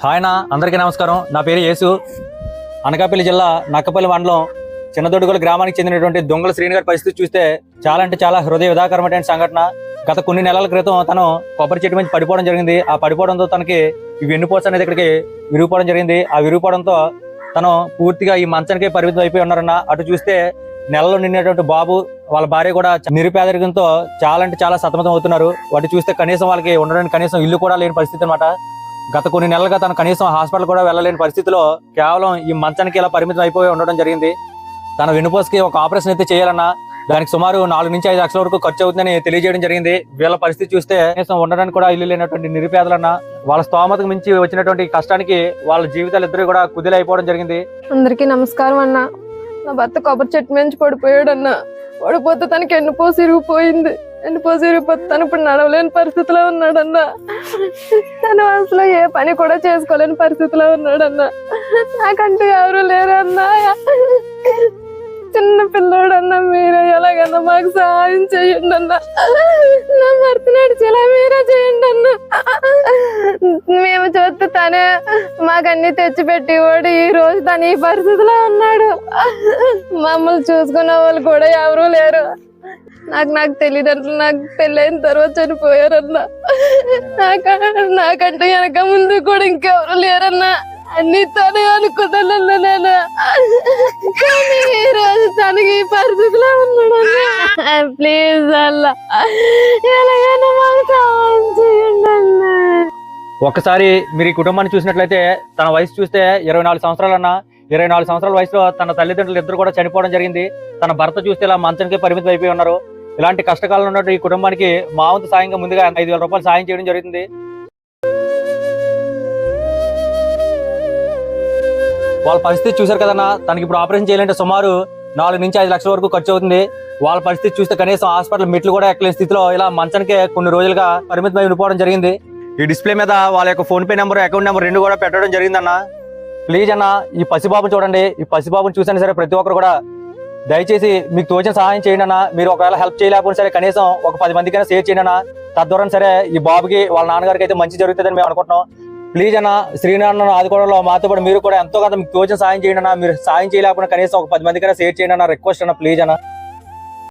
Hi నా అందరికీ నమస్కారం. నా పేరు యేసు. అనకాపల్లి జిల్లా నక్కపల్లి మండలం చిన్నదొడ్డుగల గ్రామానికి చెందినటువంటి దొంగల శ్రీని గారి పరిస్థితి చూస్తే చాలా అంటే చాలా హృదయ విధాకరమైన సంఘటన. గత కొన్ని నెలల క్రితం తను కొబ్బరి చెట్టు మీద పడిపోవడం జరిగింది. ఆ పడిపోవడంతో తనకి ఈ వెన్నుపోస అనేది ఇక్కడికి విరిగిపోవడం జరిగింది. ఆ విరిగిపోవడంతో తను పూర్తిగా ఈ మంచానికి పరిమితం అయిపోయి ఉన్నారన్న అటు చూస్తే నెలలో నిండినటువంటి బాబు వాళ్ళ భార్య కూడా నిరుపేదరికంతో చాలా అంటే చాలా సతమతం అవుతున్నారు. వాటి చూస్తే కనీసం వాళ్ళకి ఉండడానికి కనీసం ఇల్లు కూడా లేని పరిస్థితి అనమాట గత కొన్ని నెలలుగా తను కనీసం హాస్పిటల్ కూడా వెళ్ళలేని పరిస్థితిలో కేవలం ఈ మంచానికి ఇలా పరిమితం అయిపోయి ఉండడం జరిగింది. తన వెన్నుపోసుకి ఒక ఆపరేషన్ అయితే చేయాలన్నా దానికి సుమారు నాలుగు నుంచి ఐదు లక్షల వరకు ఖర్చు అవుతుందని తెలియజేయడం జరిగింది. వీళ్ళ పరిస్థితి చూస్తే కనీసం ఉండడానికి కూడా ఇల్లు లేనటువంటి నిరుపేదలన్న వాళ్ళ స్తోమతకు మించి వచ్చినటువంటి కష్టానికి వాళ్ళ జీవితాలు ఇద్దరు కూడా కుదిలైపోవడం జరిగింది. అందరికీ నమస్కారం అన్న. నా భర్త కొబ్బరి చెట్టు మించి పడిపోయాడు అన్న. పడిపోతే తనకి ఎన్నుపోసి ఇరిగిపోయింది. ఎన్నుపోసి ఇరిగిపోతే తను ఇప్పుడు నడవలేని పరిస్థితిలో ఉన్నాడన్నా తను అసలు ఏ పని కూడా చేసుకోలేని పరిస్థితిలో ఉన్నాడన్న. నాకంటూ ఎవరు లేరన్నా. చిన్న పిల్లోడన్నా మీరే ఎలాగన్నా మాకు సహాయం చేయండి అన్న నా భర్త నడిచేలా మీరే చేయండి అన్న మేము చూస్తే తనే మాకన్నీ తెచ్చిపెట్టి వాడు ఈ రోజు తను ఈ పరిస్థితిలో ఉన్నాడు. మమ్మల్ని చూసుకున్న వాళ్ళు కూడా ఎవరూ లేరు. నాకు నాకు తెలియదంటే నాకు పెళ్ళైన తర్వాత చనిపోయారన్నా. నాక నాకంటే వెనక ముందు కూడా ఇంకెవరు లేరన్నా. అన్ని తనే అనుకున్నానన్న నేను. కానీ ఈ రోజు తనకి పరిస్థితిలో ఉన్నాడన్నా. ప్లీజ్ అల్లా. ఎలాగైనా మాకు సహాయం చేయండి అన్నా. మీరు ఈ కుటుంబాన్ని చూసినట్లయితే తన వయసు చూస్తే ఇరవై నాలుగు సంవత్సరాలన్నా ఇరవై నాలుగు సంవత్సరాల వయసులో తన తల్లిదండ్రులు ఇద్దరు కూడా చనిపోవడం జరిగింది. తన భర్త చూస్తే ఇలా మంచానికి పరిమితం అయిపోయి ఉన్నారు. ఇలాంటి కష్టకాలంలో ఉన్నట్టు ఈ కుటుంబానికి మా వంతు సాయంగా ముందుగా ఐదు వేల రూపాయలు సాయం చేయడం జరుగుతుంది. వాళ్ళ పరిస్థితి చూశారు కదన్నా? తనకి ఇప్పుడు ఆపరేషన్ చేయాలంటే సుమారు నాలుగు నుంచి ఐదు లక్షల వరకు ఖర్చు అవుతుంది. వాళ్ళ పరిస్థితి చూస్తే కనీసం హాస్పిటల్ మెట్లు కూడా ఎక్కలేని స్థితిలో ఇలా మంచానికి కొన్ని రోజులుగా పరిమితమై ఉండిపోవడం జరిగింది. ఈ డిస్ప్లే మీద వాళ్ళ యొక్క PhonePe number account number రెండు కూడా పెట్టడం జరిగిందన్న. ప్లీజ్ అన్న ఈ పసిబాబుని చూడండి. ఈ పసిబాబుని చూసినా సరే ప్రతి ఒక్కరు కూడా దయచేసి మీకు తోచిన సహాయం చేయండి అన్న. మీరు ఒకవేళ హెల్ప్ చేయలేకపోయినా సరే కనీసం ఒక పది మందికైనా షేర్ చేయండి అన్న. తద్వారా సరే ఈ బాబుకి వాళ్ళ నాన్నగారికి అయితే మంచి జరుగుతుందని మేము అనుకుంటున్నాం. ప్లీజ్ అన్న శ్రీనారాయణ ఆదుకోవడంలో మాతో పాటు మీరు కూడా ఎంతో కొంత మీకు తోచిన సహాయం చేయండి అన్న. మీరు సహాయం చేయలేకపోయినా కనీసం ఒక పది మందికైనా షేర్ చేయండి అన్న. రిక్వెస్ట్ అన్న ప్లీజ్ అన్న.